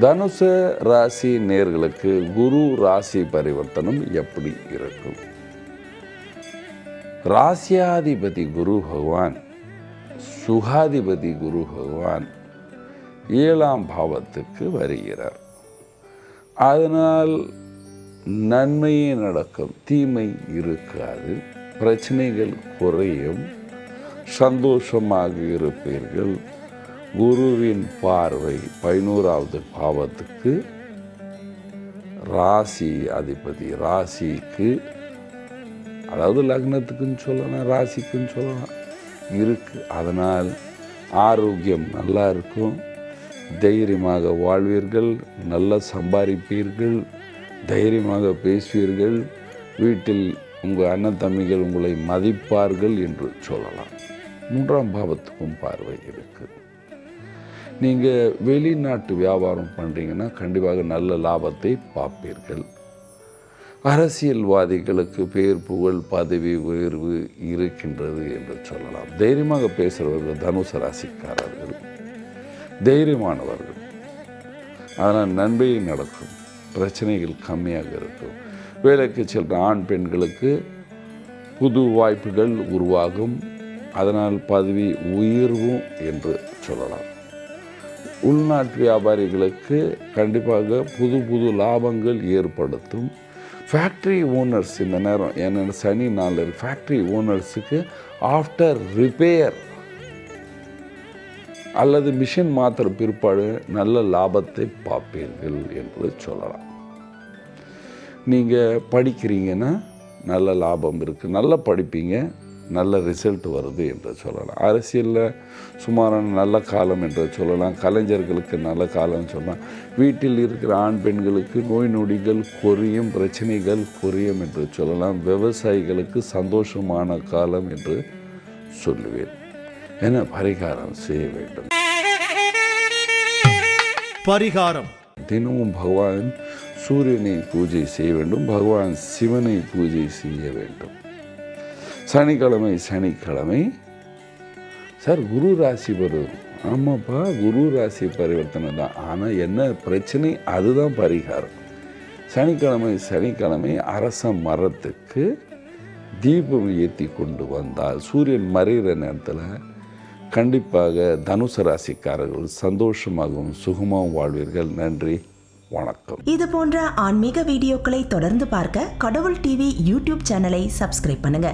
தனுசு ராசி நேர்களுக்கு குரு ராசி பரிவர்த்தனம் எப்படி இருக்கும்? ராசியாதிபதி குரு பகவான் சுகாதிபதி குரு பகவான் ஏழாம் பாவத்துக்கு வருகிறார். அதனால் நன்மையே நடக்கும் தீமை இருக்காது பிரச்சனைகள் குறையும் சந்தோஷமாக இருப்பீர்கள். குருவின் பார்வை பதினோராவது பாவத்துக்கு ராசி அதிபதி ராசிக்கு அதாவது லக்னத்துக்குன்னு சொல்லலாம் ராசிக்குன்னு சொல்லலாம் இருக்கு. அதனால் ஆரோக்கியம் நல்லா இருக்கும். தைரியமாக வாழ்வீர்கள் நல்லா சம்பாதிப்பீர்கள் தைரியமாக பேசுவீர்கள். வீட்டில் உங்கள் அண்ணன் தம்பிகள் உங்களை மதிப்பார்கள் என்று சொல்லலாம். மூன்றாம் பாவத்துக்கும் பார்வை இருக்குது நீங்கள் வெளிநாட்டு வியாபாரம் பண்ணுறீங்கன்னா கண்டிப்பாக நல்ல லாபத்தை பார்ப்பீர்கள். அரசியல்வாதிகளுக்கு பேர் புகழ் பதவி உயர்வு இருக்கின்றது என்று சொல்லலாம். தைரியமாக பேசுகிறவர்கள் தனுசு ராசிக்காரர்கள். தைரியமானவர்கள். அதனால் நன்மையை நடக்கும். பிரச்சனைகள் கம்மியாக இருக்கும். வேலைக்கு செல்கிற ஆண் பெண்களுக்கு புது வாய்ப்புகள் உருவாகும். அதனால் பதவி உயர்வும் என்று சொல்லலாம். உள்நாட்டு வியாபாரிகளுக்கு கண்டிப்பாக புது புது லாபங்கள் ஏற்படுத்தும். ஃபேக்ட்ரி ஓனர்ஸ் இந்த நேரம் ஏன்னா சனி நாள் ஃபேக்ட்ரி ஓனர்ஸுக்கு ஆஃப்டர் ரிப்பேர் அல்லது மிஷின் மாத்திர பிற்பாடு நல்ல லாபத்தை பார்ப்பீர்கள் என்று சொல்லலாம். நீங்கள் படிக்கிறீங்கன்னா நல்ல லாபம் இருக்குது நல்லா படிப்பீங்க நல்ல ரிசல்ட் வருது என்று சொல்லலாம். அரசியலில் சுமாரான நல்ல காலம் என்று சொல்லலாம். கலைஞர்களுக்கு நல்ல காலம்னு சொல்லலாம் வீட்டில் இருக்கிற ஆண் பெண்களுக்கு நோய் நொடிகள் குறையும் பிரச்சனைகள் குறையும் என்று சொல்லலாம். விவசாயிகளுக்கு சந்தோஷமான காலம் என்று சொல்லுவேன். என பரிகாரம் செய்ய வேண்டும். பரிகாரம். தினமும் பகவான் சூரியனை பூஜை செய்ய வேண்டும். பகவான் சிவனை பூஜை செய்ய வேண்டும். சனிக்கிழமை சனிக்கிழமை. சார் குரு ராசி பருவம் ஆமாப்பா குரு ராசி பரிவர்த்தனை தான். ஆனால் என்ன பிரச்சனை? அதுதான் பரிகாரம். சனிக்கிழமை சனிக்கிழமை அரச மரத்துக்கு தீபம் ஏற்றி கொண்டு வந்தால் சூரியன் மறைகிற நேரத்தில் கண்டிப்பாக தனுசு ராசிக்காரர்கள் சந்தோஷமாகவும் சுகமாகவும் வாழ்வீர்கள். நன்றி வணக்கம். இது போன்ற ஆன்மீக வீடியோக்களை தொடர்ந்து பார்க்க கடவுள் டிவி யூடியூப் சேனலை சப்ஸ்கிரைப் பண்ணுங்க.